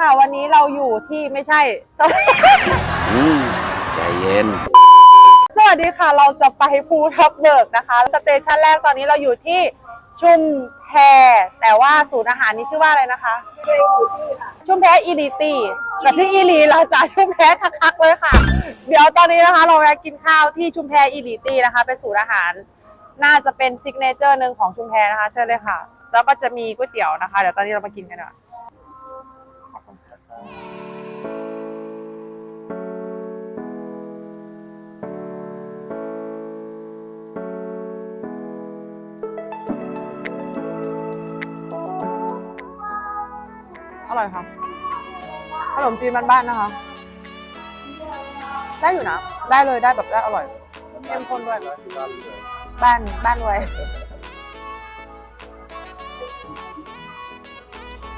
ค่ะ วันนี้เราอยู่ที่ไม่ใช่อืมใจเย็น สวัสดีค่ะ เราจะไปภูทับเบิกนะคะสเตชันแรกตอนนี้เราอยู่ที่ชุมแพแต่ว่าศูนย์อาหารนี้ชื่อว่าอะไรนะคะ ชุมแพอีลีตี้แต่ที่อีลีเราจะชุมแพคักๆเลยค่ะ เดี๋ยวตอนนี้นะคะ เราแวะกินข้าวที่ชุมแพอีลีตี้นะคะ เป็นศูนย์อาหาร น่าจะเป็นซิกเนเจอร์หนึ่งของชุมแพนะคะ เชิญเลยค่ะ แล้วก็จะมีก๋วยเตี๋ยวนะคะ เดี๋ยวตอนนี้เรามากินกันดีกว่า อร่อยค่ะ ขนมจีนบ้านๆนะคะ ได้อยู่นะ ได้เลยได้แบบได้อร่อยเข้มข้นด้วย บ้านบ้านรวย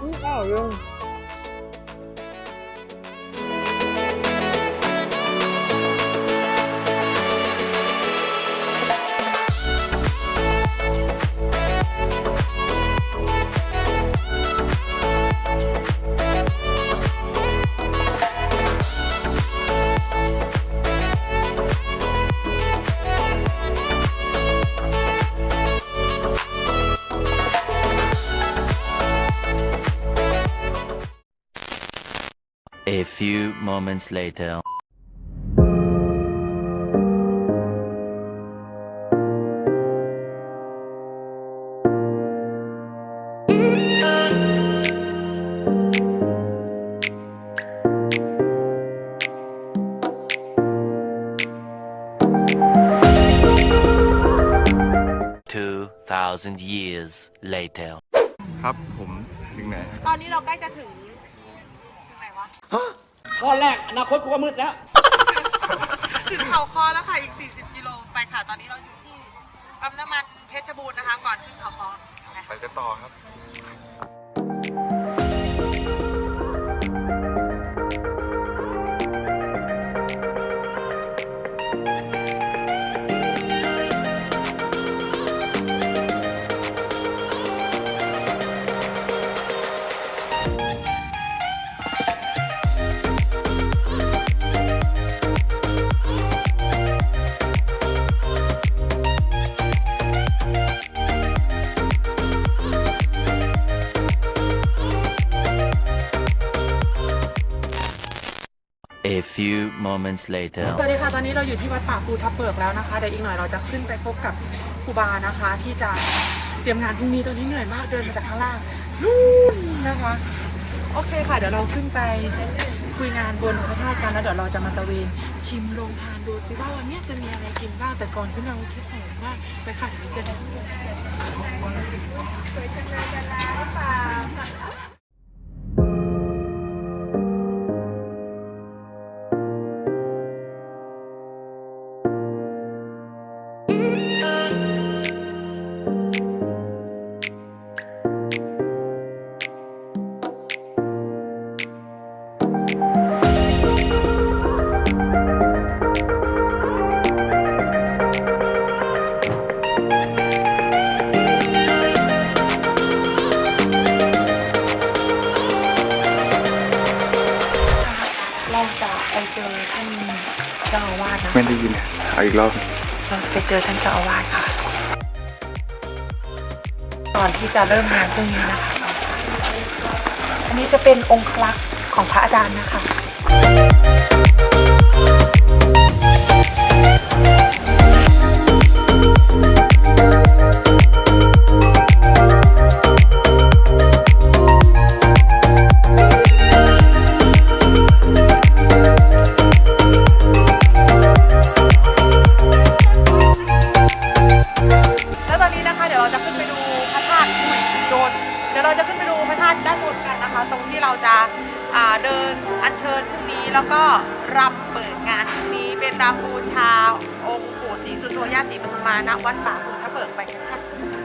อืมอร่อยจริง moments later. 2,000 years later. ครับผมถึงไหน ตอนนี้เราใกล้จะถึงถึงไหนวะ ข้อแรกอนาคตกูก็มืดแล้ว ถึงเขาคอแล้วค่ะ อีก 40 กิโลไปค่ะ ตอนนี้เราอยู่ที่ปั๊มน้ำมันเพชรบูรณ์นะคะ ก่อนขึ้นเขาคอไปไปค่ะกันต่อครับ A few moments later. สวัสดีค่ะ ตอนนี้เราอยู่ที่วัดป่าภูทับเบิกแล้วนะคะ เดี๋ยวอีกหน่อยเราจะขึ้นไปพบกับครูบานะคะ ที่จะเตรียมงานพรุ่งนี้ตอนนี้เหนื่อยมากเดินมาจากข้างล่างนู่นนะคะ โอเคค่ะ เดี๋ยวเราขึ้นไปคุยงานบนพระธาตุกันแล้วเดี๋ยวเราจะมาตะเวนชิมโรงทานดูซิว่าวันนี้จะมีอะไรกินบ้างแต่ก่อนขึ้นเราคิดหอมมากไปค่ะเดี๋ยวไปเจอกันเรา ไม่ได้ยินเอาอีกรอบเราจะไปเจอท่านเจ้าอาวาสค่ะ ก่อนที่จะเริ่มงานพรุ่งนี้นะคะ อันนี้จะเป็นองค์ลักษ์ของพระอาจารย์นะคะ พรุ่งนี้เป็นรำบูชาองค์ปู่ศรีสุโธย่าศรีปทุมมาณวัดป่าภูทะเบิกไปกันค่ะ